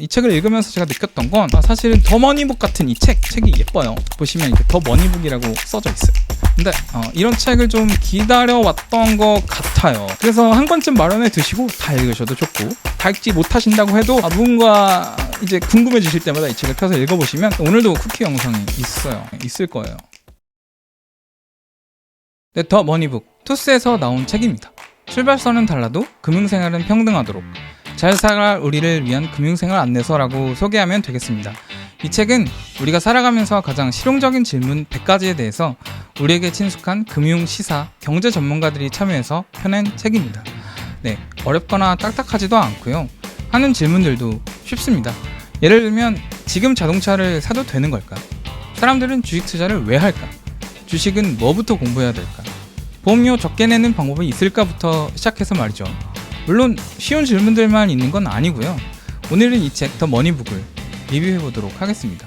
이 책을 읽으면서 제가 느꼈던 건 아, 사실은 더 머니북 같은 이 책, 책이 예뻐요. 보시면 이렇게 더 머니북이라고 써져 있어요. 근데 어, 이런 책을 좀 기다려왔던 것 같아요. 그래서 한 권쯤 마련해 두시고 다 읽으셔도 좋고 다 읽지 못하신다고 해도 아, 뭔가 이제 궁금해지실 때마다 이 책을 펴서 읽어보시면 오늘도 쿠키 영상이 있어요. 있을 거예요. 네, 더 머니북 투스에서 나온 책입니다. 출발선은 달라도 금융생활은 평등하도록 잘 살아갈 우리를 위한 금융생활 안내서라고 소개하면 되겠습니다. 이 책은 우리가 살아가면서 가장 실용적인 질문 100가지에 대해서 우리에게 친숙한 금융, 시사, 경제 전문가들이 참여해서 펴낸 책입니다. 네, 어렵거나 딱딱하지도 않고요. 하는 질문들도 쉽습니다. 예를 들면 지금 자동차를 사도 되는 걸까? 사람들은 주식 투자를 왜 할까? 주식은 뭐부터 공부해야 될까? 보험료 적게 내는 방법이 있을까부터 시작해서 말이죠. 물론 쉬운 질문들만 있는 건 아니고요. 오늘은 이 책 더 머니북을 리뷰해 보도록 하겠습니다.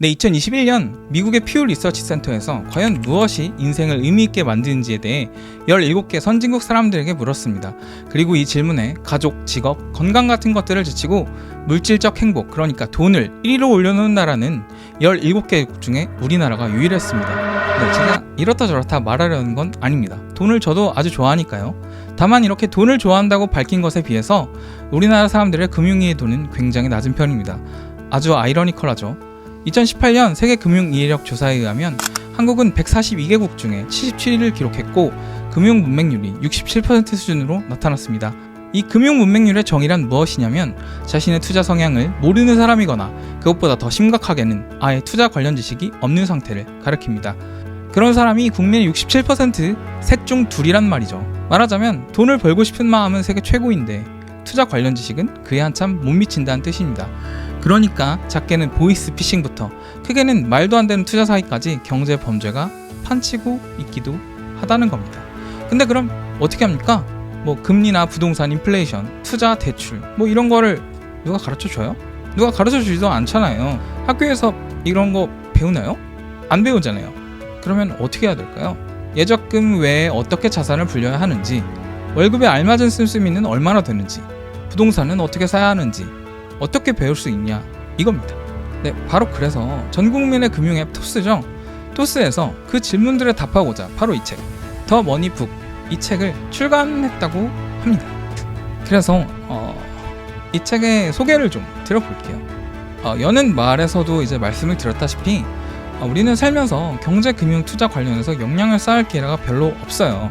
네, 2021년 미국의 퓨 리서치 센터에서 과연 무엇이 인생을 의미 있게 만드는지에 대해 17개 선진국 사람들에게 물었습니다. 그리고 이 질문에 가족, 직업, 건강 같은 것들을 제치고 물질적 행복, 그러니까 돈을 1위로 올려놓은 나라는 17개국 중에 우리나라가 유일했습니다. 네, 제가 이렇다 저렇다 말하려는 건 아닙니다. 돈을 저도 아주 좋아하니까요. 다만 이렇게 돈을 좋아한다고 밝힌 것에 비해서 우리나라 사람들의 금융이해 도는 굉장히 낮은 편입니다. 아주 아이러니컬하죠. 2018년 세계 금융 이해력 조사에 의하면 한국은 142개국 중에 77위를 기록했고 금융 문맹률이 67% 수준으로 나타났습니다. 이 금융 문맹률의 정의란 무엇이냐면 자신의 투자 성향을 모르는 사람이거나 그것보다 더 심각하게는 아예 투자 관련 지식이 없는 상태를 가리킵니다. 그런 사람이 국민의 67%셋 중 둘이란 말이죠. 말하자면 돈을 벌고 싶은 마음은 세계 최고인데 투자 관련 지식은 그에 한참 못 미친다는 뜻입니다. 그러니까 작게는 보이스 피싱부터 크게는 말도 안 되는 투자 사기까지 경제 범죄가 판치고 있기도 하다는 겁니다. 근데 그럼 어떻게 합니까? 뭐 금리나 부동산, 인플레이션, 투자, 대출 뭐 이런 거를 누가 가르쳐 줘요? 누가 가르쳐 주지도 않잖아요. 학교에서 이런 거 배우나요? 안 배우잖아요. 그러면 어떻게 해야 될까요? 예적금 외에 어떻게 자산을 불려야 하는지, 월급에 알맞은 씀씀이는 얼마나 되는지, 부동산은 어떻게 사야 하는지, 어떻게 배울 수 있냐 이겁니다. 네, 바로 그래서 전 국민의 금융 앱 토스죠. 토스에서 그 질문들에 답하고자 바로 이 책, 더 머니북 이 책을 출간했다고 합니다. 그래서 어, 이 책의 소개를 좀 드려볼게요. 어, 여는 말에서도 이제 말씀을 드렸다시피 어, 우리는 살면서 경제, 금융, 투자 관련해서 역량을 쌓을 기회가 별로 없어요.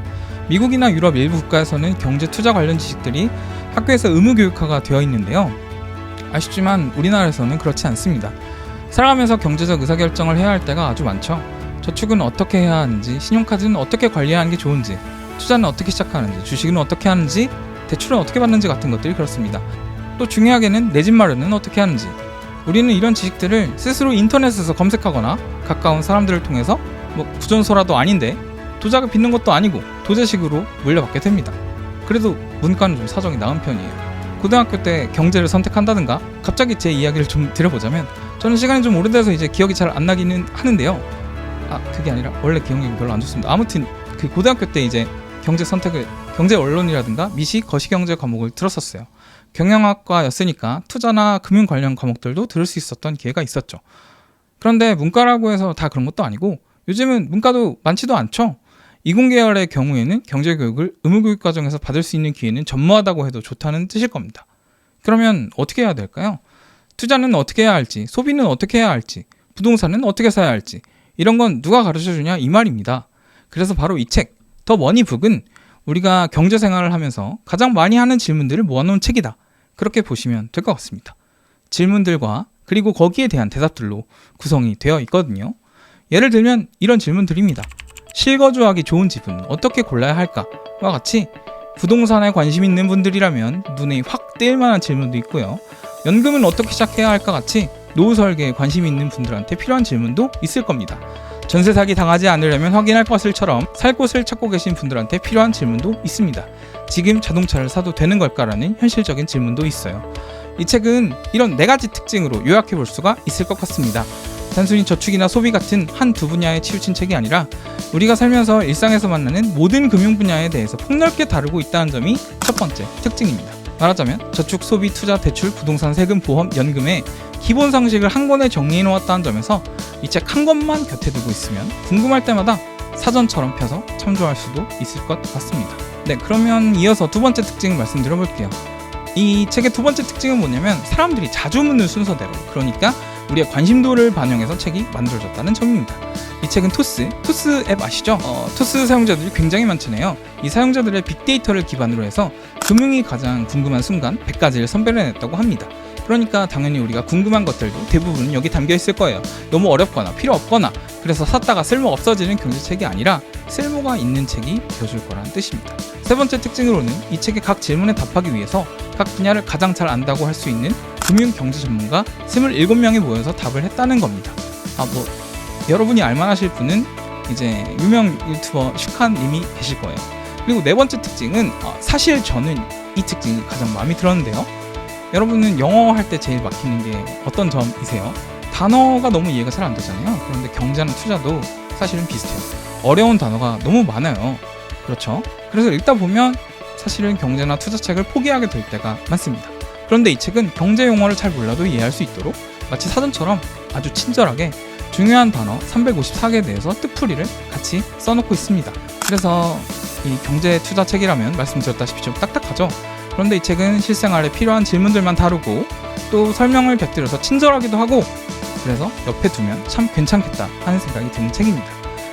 미국이나 유럽 일부 국가에서는 경제, 투자 관련 지식들이 학교에서 의무 교육화가 되어 있는데요. 아쉽지만 우리나라에서는 그렇지 않습니다. 살아가면서 경제적 의사결정을 해야 할 때가 아주 많죠. 저축은 어떻게 해야 하는지, 신용카드는 어떻게 관리하는 게 좋은지, 투자는 어떻게 시작하는지, 주식은 어떻게 하는지, 대출은 어떻게 받는지 같은 것들이 그렇습니다. 또 중요하게는 내 집 마련은 어떻게 하는지. 우리는 이런 지식들을 스스로 인터넷에서 검색하거나 가까운 사람들을 통해서 뭐 구전소라도 아닌데 도자가 빚는 것도 아니고 도제식으로 물려받게 됩니다. 그래도 문과는 좀 사정이 나은 편이에요. 고등학교 때 경제를 선택한다든가 갑자기 제 이야기를 좀 드려보자면 저는 시간이 좀 오래돼서 이제 기억이 잘 안 나기는 하는데요. 아 그게 아니라 원래 기억력이 별로 안 좋습니다. 아무튼 그 고등학교 때 이제 경제 선택을 경제 언론이라든가 미시 거시경제 과목을 들었었어요. 경영학과였으니까 투자나 금융 관련 과목들도 들을 수 있었던 기회가 있었죠. 그런데 문과라고 해서 다 그런 것도 아니고 요즘은 문과도 많지도 않죠. 이공계열의 경우에는 경제교육을 의무교육 과정에서 받을 수 있는 기회는 전무하다고 해도 좋다는 뜻일 겁니다. 그러면 어떻게 해야 될까요? 투자는 어떻게 해야 할지, 소비는 어떻게 해야 할지, 부동산은 어떻게 사야 할지, 이런 건 누가 가르쳐 주냐 이 말입니다. 그래서 바로 이 책, 더 머니북은 우리가 경제 생활을 하면서 가장 많이 하는 질문들을 모아놓은 책이다. 그렇게 보시면 될 것 같습니다. 질문들과 그리고 거기에 대한 대답들로 구성이 되어 있거든요. 예를 들면 이런 질문들입니다. 실거주하기 좋은 집은 어떻게 골라야 할까? 와 같이 부동산에 관심 있는 분들이라면 눈에 확 띄일 만한 질문도 있고요. 연금은 어떻게 시작해야 할까 같이 노후 설계에 관심 있는 분들한테 필요한 질문도 있을 겁니다. 전세 사기 당하지 않으려면 확인할 것을처럼 살 곳을 찾고 계신 분들한테 필요한 질문도 있습니다. 지금 자동차를 사도 되는 걸까라는 현실적인 질문도 있어요. 이 책은 이런 네 가지 특징으로 요약해 볼 수가 있을 것 같습니다. 단순히 저축이나 소비 같은 한 두 분야에 치우친 책이 아니라 우리가 살면서 일상에서 만나는 모든 금융 분야에 대해서 폭넓게 다루고 있다는 점이 첫 번째 특징입니다. 말하자면 저축, 소비, 투자, 대출, 부동산, 세금, 보험, 연금의 기본 상식을 한 권에 정리해 놓았다는 점에서 이 책 한 권만 곁에 두고 있으면 궁금할 때마다 사전처럼 펴서 참조할 수도 있을 것 같습니다. 네, 그러면 이어서 두 번째 특징 말씀드려볼게요. 이 책의 두 번째 특징은 뭐냐면 사람들이 자주 묻는 순서대로 그러니까 우리의 관심도를 반영해서 책이 만들어졌다는 점입니다. 이 책은 토스, 토스 앱 아시죠? 어, 토스 사용자들이 굉장히 많잖아요. 이 사용자들의 빅데이터를 기반으로 해서 금융이 가장 궁금한 순간 100가지를 선별해냈다고 합니다. 그러니까 당연히 우리가 궁금한 것들도 대부분 여기 담겨 있을 거예요. 너무 어렵거나 필요 없거나 그래서 샀다가 쓸모 없어지는 경제책이 아니라 쓸모가 있는 책이 되어줄 거라는 뜻입니다. 세 번째 특징으로는 이 책의 각 질문에 답하기 위해서 각 분야를 가장 잘 안다고 할 수 있는 금융 경제 전문가 27명이 모여서 답을 했다는 겁니다. 아, 뭐, 여러분이 알만하실 분은 이제 유명 유튜버 슈칸님이 계실 거예요. 그리고 네 번째 특징은 어, 사실 저는 이 특징이 가장 마음에 들었는데요. 여러분은 영어 할 때 제일 막히는 게 어떤 점이세요? 단어가 너무 이해가 잘 안 되잖아요. 그런데 경제나 투자도 사실은 비슷해요. 어려운 단어가 너무 많아요. 그렇죠? 그래서 읽다 보면 사실은 경제나 투자책을 포기하게 될 때가 많습니다. 그런데 이 책은 경제 용어를 잘 몰라도 이해할 수 있도록 마치 사전처럼 아주 친절하게 중요한 단어 354개에 대해서 뜻풀이를 같이 써놓고 있습니다. 그래서 이 경제 투자 책이라면 말씀드렸다시피 좀 딱딱하죠. 그런데 이 책은 실생활에 필요한 질문들만 다루고 또 설명을 곁들여서 친절하기도 하고 그래서 옆에 두면 참 괜찮겠다 하는 생각이 드는 책입니다.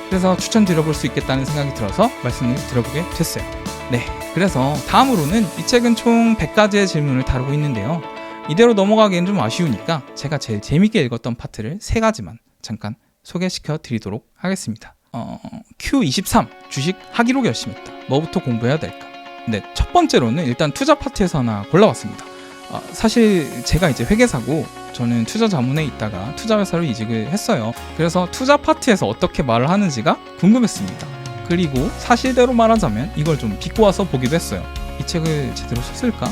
그래서 추천드려볼 수 있겠다는 생각이 들어서 말씀을 드려보게 됐어요. 네, 그래서 다음으로는 이 책은 총 100가지의 질문을 다루고 있는데요. 이대로 넘어가기엔 좀 아쉬우니까 제가 제일 재밌게 읽었던 파트를 세 가지만 잠깐 소개시켜 드리도록 하겠습니다. 어, Q23 주식 하기로 결심했다. 뭐부터 공부해야 될까? 네, 첫 번째로는 일단 투자 파트에서 하나 골라왔습니다. 아, 사실 제가 이제 회계사고 저는 투자 자문에 있다가 투자 회사로 이직을 했어요. 그래서 투자 파트에서 어떻게 말을 하는지가 궁금했습니다. 그리고 사실대로 말하자면 이걸 좀 비꼬 와서 보기도 했어요. 이 책을 제대로 썼을까?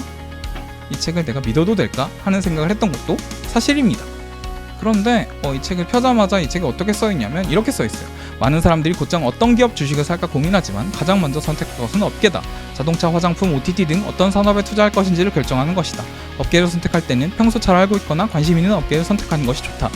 이 책을 내가 믿어도 될까? 하는 생각을 했던 것도 사실입니다. 그런데 어, 이 책을 펴자마자 이 책이 어떻게 써있냐면 이렇게 써있어요. 많은 사람들이 곧장 어떤 기업 주식을 살까 고민하지만 가장 먼저 선택할 것은 업계다. 자동차, 화장품, OTT 등 어떤 산업에 투자할 것인지를 결정하는 것이다. 업계를 선택할 때는 평소 잘 알고 있거나 관심 있는 업계를 선택하는 것이 좋다.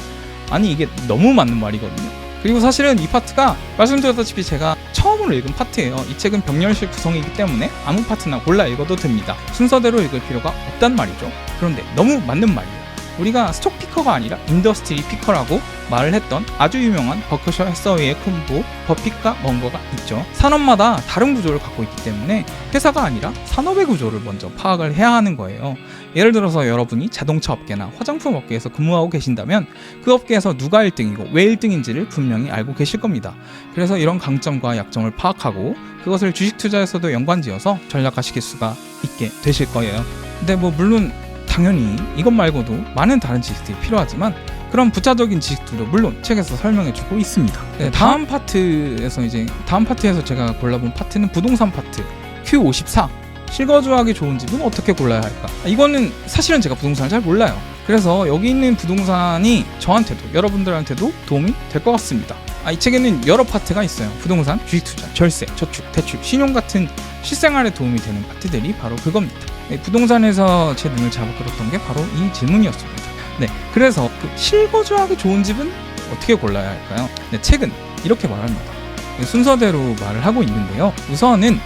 아니 이게 너무 맞는 말이거든요. 그리고 사실은 이 파트가 말씀드렸다시피 제가 처음으로 읽은 파트예요. 이 책은 병렬식 구성이기 때문에 아무 파트나 골라 읽어도 됩니다. 순서대로 읽을 필요가 없단 말이죠. 그런데 너무 맞는 말이에요. 우리가 스톡 피커가 아니라 인더스트리 피커라고 말을 했던 아주 유명한 버크셔 해서웨이의 콤보 버핏과 먼거가 있죠. 산업마다 다른 구조를 갖고 있기 때문에 회사가 아니라 산업의 구조를 먼저 파악을 해야 하는 거예요. 예를 들어서 여러분이 자동차 업계나 화장품 업계에서 근무하고 계신다면 그 업계에서 누가 1등이고 왜 1등인지를 분명히 알고 계실 겁니다. 그래서 이런 강점과 약점을 파악하고 그것을 주식 투자에서도 연관지어서 전략화 시킬 수가 있게 되실 거예요. 근데 뭐 물론 당연히 이것 말고도 많은 다른 지식들이 필요하지만 그런 부차적인 지식들도 물론 책에서 설명해주고 있습니다. 네, 다음 파트에서 이제 다음 파트에서 제가 골라본 파트는 부동산 파트 Q54 실거주하기 좋은 집은 어떻게 골라야 할까? 이거는 사실은 제가 부동산을 잘 몰라요. 그래서 여기 있는 부동산이 저한테도 여러분들한테도 도움이 될 것 같습니다. 아, 이 책에는 여러 파트가 있어요. 부동산, 주식 투자, 절세, 저축, 대출, 신용 같은 실생활에 도움이 되는 파트들이 바로 그겁니다. 네, 부동산에서 제 눈을 잡아끌었던 게 바로 이 질문이었습니다. 네, 그래서 그 실거주하기 좋은 집은 어떻게 골라야 할까요? 네, 책은 이렇게 말합니다. 네, 순서대로 말을 하고 있는데요. 우선은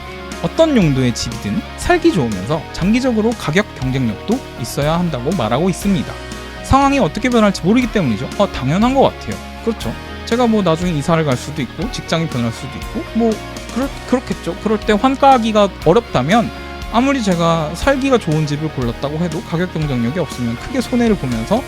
어떤 용도의 집이든 살기 좋으면서 장기적으로 가격 경쟁력도 있어야 한다고 말하고 있습니다. 상황이 어떻게 변할지 모르기 때문이죠. 어, 당연한 것 같아요. 그렇죠. 제가 뭐 나중에 이사를 갈 수도 있고 직장이 변할 수도 있고 뭐 그렇, 그렇겠죠. 그럴 때 환가하기가 어렵다면 아무리 제가 살기가 좋은 집을 골랐다고 해도 가격 경쟁력이 없으면 크게 손해를 보면서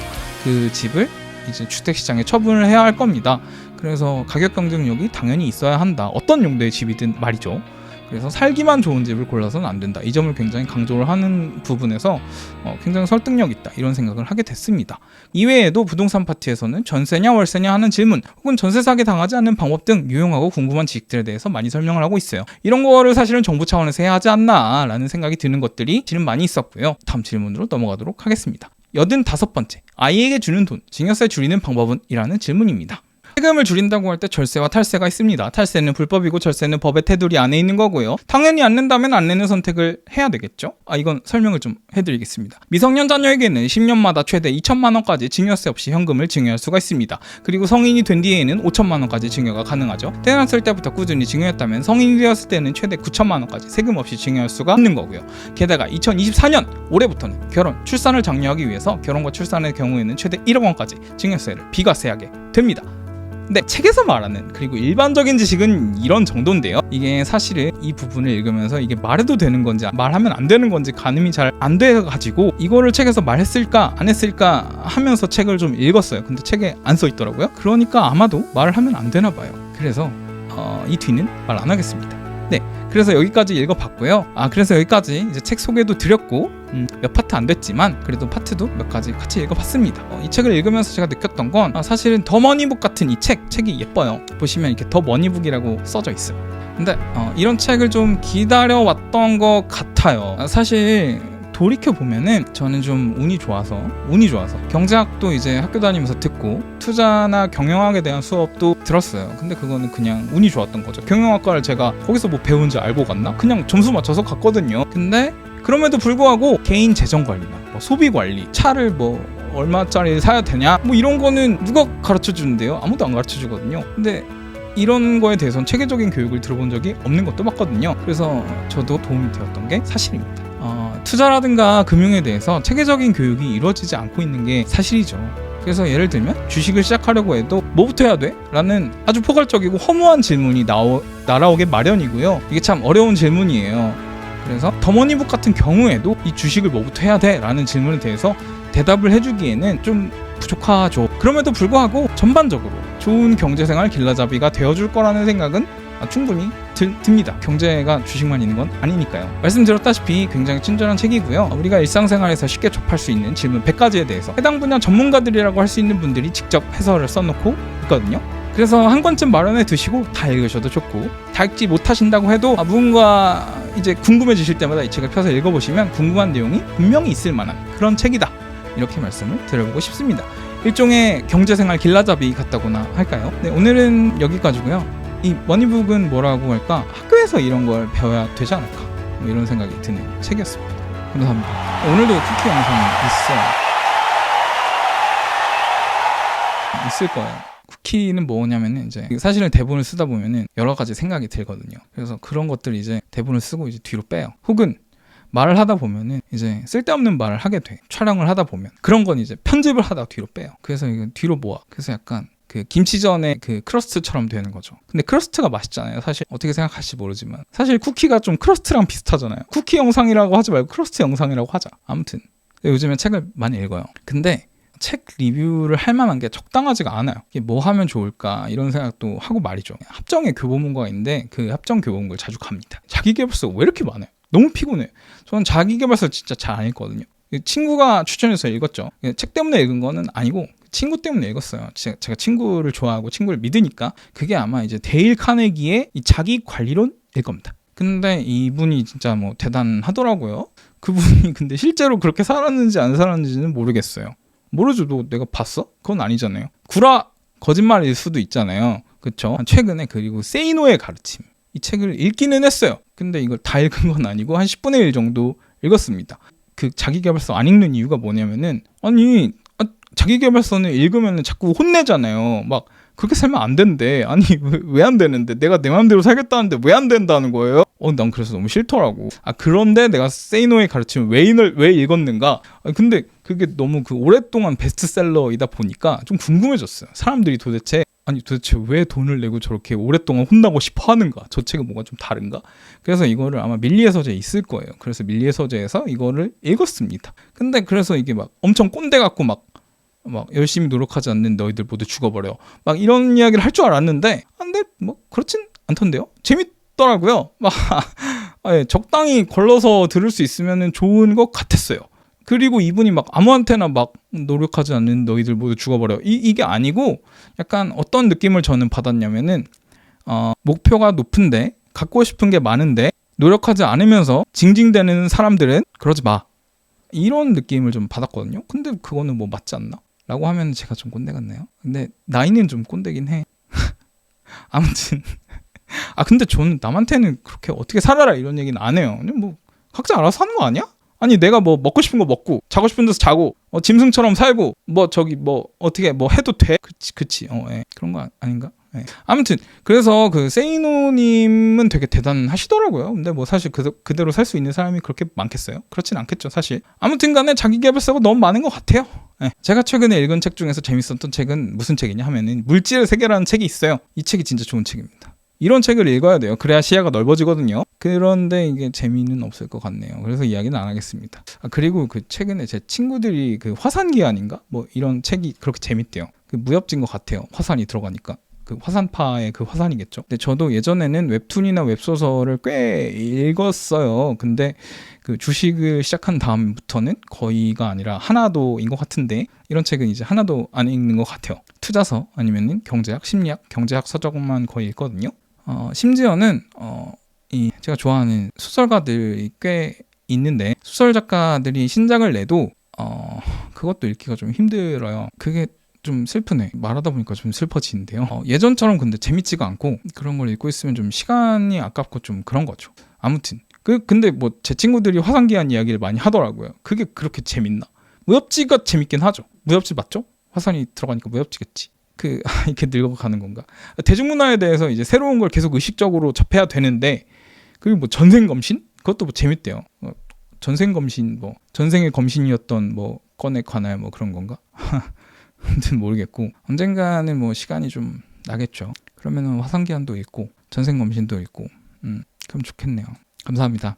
그 집을 이제 주택시장에 처분을 해야 할 겁니다. 그래서 가격 경쟁력이 당연히 있어야 한다. 어떤 용도의 집이든 말이죠. 그래서 살기만 좋은 집을 골라서는 안 된다. 이 점을 굉장히 강조를 하는 부분에서 어, 굉장히 설득력 있다. 이런 생각을 하게 됐습니다. 이외에도 부동산 파트에서는 전세냐 월세냐 하는 질문 혹은 전세 사기 당하지 않는 방법 등 유용하고 궁금한 지식들에 대해서 많이 설명을 하고 있어요. 이런 거를 사실은 정부 차원에서 해야 하지 않나라는 생각이 드는 것들이 지금 많이 있었고요. 다음 질문으로 넘어가도록 하겠습니다. 여든 다섯 번째, 아이에게 주는 돈, 증여세 줄이는 방법은? 이라는 질문입니다. 세금을 줄인다고 할 때 절세와 탈세가 있습니다. 탈세는 불법이고 절세는 법의 테두리 안에 있는 거고요. 당연히 안 낸다면 안 내는 선택을 해야 되겠죠. 아 이건 설명을 좀 해드리겠습니다. 미성년 자녀에게는 10년마다 최대 2천만 원까지 증여세 없이 현금을 증여할 수가 있습니다. 그리고 성인이 된 뒤에는 5천만 원까지 증여가 가능하죠. 태어났을 때부터 꾸준히 증여했다면 성인이 되었을 때는 최대 9천만 원까지 세금 없이 증여할 수가 있는 거고요. 게다가 2024년 올해부터는 결혼, 출산을 장려하기 위해서 결혼과 출산의 경우에는 최대 1억 원까지 증여세를 비과세하게 됩니다. 근데 책에서 말하는 그리고 일반적인 지식은 이런 정도인데요. 이게 사실은 이 부분을 읽으면서 이게 말해도 되는 건지 말하면 안 되는 건지 가늠이 잘 안 돼 가지고 이거를 책에서 말했을까 안 했을까 하면서 책을 좀 읽었어요. 근데 책에 안 써 있더라고요. 그러니까 아마도 말을 하면 안 되나 봐요. 그래서 어, 이 뒤는 말 안 하겠습니다. 네, 그래서 여기까지 읽어봤고요. 아, 그래서 여기까지 이제 책 소개도 드렸고 음, 몇 파트 안 됐지만 그래도 파트도 몇 가지 같이 읽어봤습니다. 어, 이 책을 읽으면서 제가 느꼈던 건 아, 사실은 더 머니북 같은 이 책, 책이 예뻐요. 보시면 이렇게 더 머니북이라고 써져 있어요. 근데 어, 이런 책을 좀 기다려왔던 것 같아요. 아, 사실 돌이켜 보면은 저는 좀 운이 좋아서 운이 좋아서 경제학도 이제 학교 다니면서 듣고 투자나 경영학에 대한 수업도 들었어요. 근데 그거는 그냥 운이 좋았던 거죠. 경영학과를 제가 거기서 뭐 배운 줄 알고 갔나? 그냥 점수 맞춰서 갔거든요. 근데 그럼에도 불구하고 개인 재정 관리나 뭐 소비 관리, 차를 뭐 얼마짜리 사야 되냐? 뭐 이런 거는 누가 가르쳐 주는데요? 아무도 안 가르쳐 주거든요. 근데 이런 거에 대해서는 체계적인 교육을 들어본 적이 없는 것도 맞거든요. 그래서 저도 도움이 되었던 게 사실입니다. 어, 투자라든가 금융에 대해서 체계적인 교육이 이루어지지 않고 있는 게 사실이죠. 그래서 예를 들면 주식을 시작하려고 해도 뭐부터 해야 돼? 라는 아주 포괄적이고 허무한 질문이 나오, 날아오게 마련이고요. 이게 참 어려운 질문이에요. 그래서 더머니북 같은 경우에도 이 주식을 뭐부터 해야 돼? 라는 질문에 대해서 대답을 해주기에는 좀 부족하죠. 그럼에도 불구하고 전반적으로 좋은 경제생활 길라잡이가 되어줄 거라는 생각은 아, 충분히 들, 듭니다. 경제가 주식만 있는 건 아니니까요. 말씀드렸다시피 굉장히 친절한 책이고요. 우리가 일상생활에서 쉽게 접할 수 있는 질문 100가지에 대해서 해당 분야 전문가들이라고 할 수 있는 분들이 직접 해설을 써놓고 있거든요. 그래서 한 권쯤 마련해 두시고 다 읽으셔도 좋고 다 읽지 못하신다고 해도 아, 무언가 이제 궁금해지실 때마다 이 책을 펴서 읽어보시면 궁금한 내용이 분명히 있을 만한 그런 책이다. 이렇게 말씀을 드려보고 싶습니다. 일종의 경제생활 길라잡이 같다거나 할까요? 네, 오늘은 여기까지고요. 이 머니북은 뭐라고 할까? 학교에서 이런 걸 배워야 되지 않을까? 뭐 이런 생각이 드는 책이었습니다. 감사합니다. 오늘도 쿠키 영상이 있어요. 있을 거예요. 쿠키는 뭐냐면은 이제 사실은 대본을 쓰다 보면은 여러 가지 생각이 들거든요. 그래서 그런 것들 이제 대본을 쓰고 이제 뒤로 빼요. 혹은 말을 하다 보면은 이제 쓸데없는 말을 하게 돼. 촬영을 하다 보면 그런 건 이제 편집을 하다 뒤로 빼요. 그래서 이거 뒤로 모아. 그래서 약간 그 김치전의 그 크러스트처럼 되는 거죠. 근데 크러스트가 맛있잖아요. 사실 어떻게 생각할지 모르지만 사실 쿠키가 좀 크러스트랑 비슷하잖아요. 쿠키 영상이라고 하지 말고 크러스트 영상이라고 하자. 아무튼 요즘에 책을 많이 읽어요. 근데 책 리뷰를 할 만한 게 적당하지가 않아요. 이게 뭐 하면 좋을까 이런 생각도 하고 말이죠. 합정에 교보문고가 있는데 그 합정 교보문고를 자주 갑니다. 자기계발서가 왜 이렇게 많아요? 너무 피곤해. 저는 자기계발서 진짜 잘 안 읽거든요. 친구가 추천해서 읽었죠. 책 때문에 읽은 거는 아니고 친구 때문에 읽었어요. 제가 친구를 좋아하고 친구를 믿으니까 그게 아마 이제 데일 카네기의 이 자기 관리론일 겁니다. 근데 이분이 진짜 뭐 대단하더라고요. 그분이 근데 실제로 그렇게 살았는지 안 살았는지는 모르겠어요. 모르죠. 너 내가 봤어? 그건 아니잖아요. 구라 거짓말일 수도 있잖아요. 그쵸? 최근에 그리고 세이노의 가르침. 이 책을 읽기는 했어요. 근데 이걸 다 읽은 건 아니고 한 10분의 1 정도 읽었습니다. 그 자기개발서 안 읽는 이유가 뭐냐면은 아니 아, 자기개발서는 읽으면 자꾸 혼내잖아요. 막 그렇게 살면 안 된대. 아니 왜 안 되는데? 내가 내 마음대로 살겠다는데 왜 안 된다는 거예요? 어, 난 그래서 너무 싫더라고. 아 그런데 내가 세이노의 가르침을 왜, 읽을, 왜 읽었는가? 아, 근데 그게 너무 그 오랫동안 베스트셀러이다 보니까 좀 궁금해졌어요. 사람들이 도대체 아니 도대체 왜 돈을 내고 저렇게 오랫동안 혼나고 싶어 하는가? 저 책은 뭔가 좀 다른가? 그래서 이거를 아마 밀리의 서재에 있을 거예요. 그래서 밀리의 서재에서 이거를 읽었습니다. 근데 그래서 이게 막 엄청 꼰대 같고 막 막 열심히 노력하지 않는 너희들 모두 죽어버려. 막 이런 이야기를 할 줄 알았는데, 아, 근데 뭐 그렇진 않던데요. 재밌더라고요. 막 아, 예, 적당히 걸러서 들을 수 있으면 좋은 것 같았어요. 그리고 이분이 막 아무한테나 막 노력하지 않는 너희들 모두 죽어버려. 이, 이게 아니고 약간 어떤 느낌을 저는 받았냐면은 어, 목표가 높은데 갖고 싶은 게 많은데 노력하지 않으면서 징징대는 사람들은 그러지 마. 이런 느낌을 좀 받았거든요. 근데 그거는 뭐 맞지 않나? 라고 하면 제가 좀 꼰대 같네요. 근데 나이는 좀 꼰대긴 해. 아무튼 아 근데 저는 남한테는 그렇게 어떻게 살아라 이런 얘기는 안 해요. 그냥 뭐 각자 알아서 사는 거 아니야? 아니 내가 뭐 먹고 싶은 거 먹고 자고 싶은 데서 자고 어, 짐승처럼 살고 뭐 저기 뭐 어떻게 뭐 해도 돼? 그치 그치 어 예. 그런 거 아- 아닌가? 예. 아무튼 그래서 그 세이노님은 되게 대단하시더라고요. 근데 뭐 사실 그, 그대로 살 수 있는 사람이 그렇게 많겠어요? 그렇진 않겠죠, 사실. 아무튼간에 자기개발서가 너무 많은 것 같아요. 예. 제가 최근에 읽은 책 중에서 재밌었던 책은 무슨 책이냐 하면은 물질의 세계라는 책이 있어요. 이 책이 진짜 좋은 책입니다. 이런 책을 읽어야 돼요. 그래야 시야가 넓어지거든요. 그런데 이게 재미는 없을 것 같네요. 그래서 이야기는 안 하겠습니다. 아, 그리고 그 최근에 제 친구들이 그 화산기한인가? 뭐 이런 책이 그렇게 재밌대요. 그 무협지인 것 같아요. 화산이 들어가니까. 그 화산파의 그 화산이겠죠. 근데 저도 예전에는 웹툰이나 웹소설을 꽤 읽었어요. 근데 그 주식을 시작한 다음부터는 거의가 아니라 하나도인 것 같은데 이런 책은 이제 하나도 안 읽는 것 같아요. 투자서 아니면은 경제학, 심리학, 경제학 서적만 거의 읽거든요. 어, 심지어는 어, 이 제가 좋아하는 소설가들이 꽤 있는데 소설 작가들이 신작을 내도 어, 그것도 읽기가 좀 힘들어요. 그게 좀 슬프네. 말하다 보니까 좀 슬퍼지는데요. 어, 예전처럼 근데 재밌지가 않고 그런 걸 읽고 있으면 좀 시간이 아깝고 좀 그런 거죠. 아무튼 그 근데 뭐 제 친구들이 화산기한 이야기를 많이 하더라고요. 그게 그렇게 재밌나? 무협지가 재밌긴 하죠. 무협지 맞죠? 화산이 들어가니까 무협지겠지. 그 이렇게 늙어가는 건가? 대중문화에 대해서 이제 새로운 걸 계속 의식적으로 접해야 되는데 그리고 뭐 전생 검신? 그것도 뭐 재밌대요. 어, 전생 검신 뭐 전생의 검신이었던 뭐 건에 관하여 뭐 그런 건가? 아무튼 모르겠고 언젠가는 뭐 시간이 좀 나겠죠. 그러면은 화산기한도 있고 전생 검신도 있고 음 그럼 좋겠네요. 감사합니다.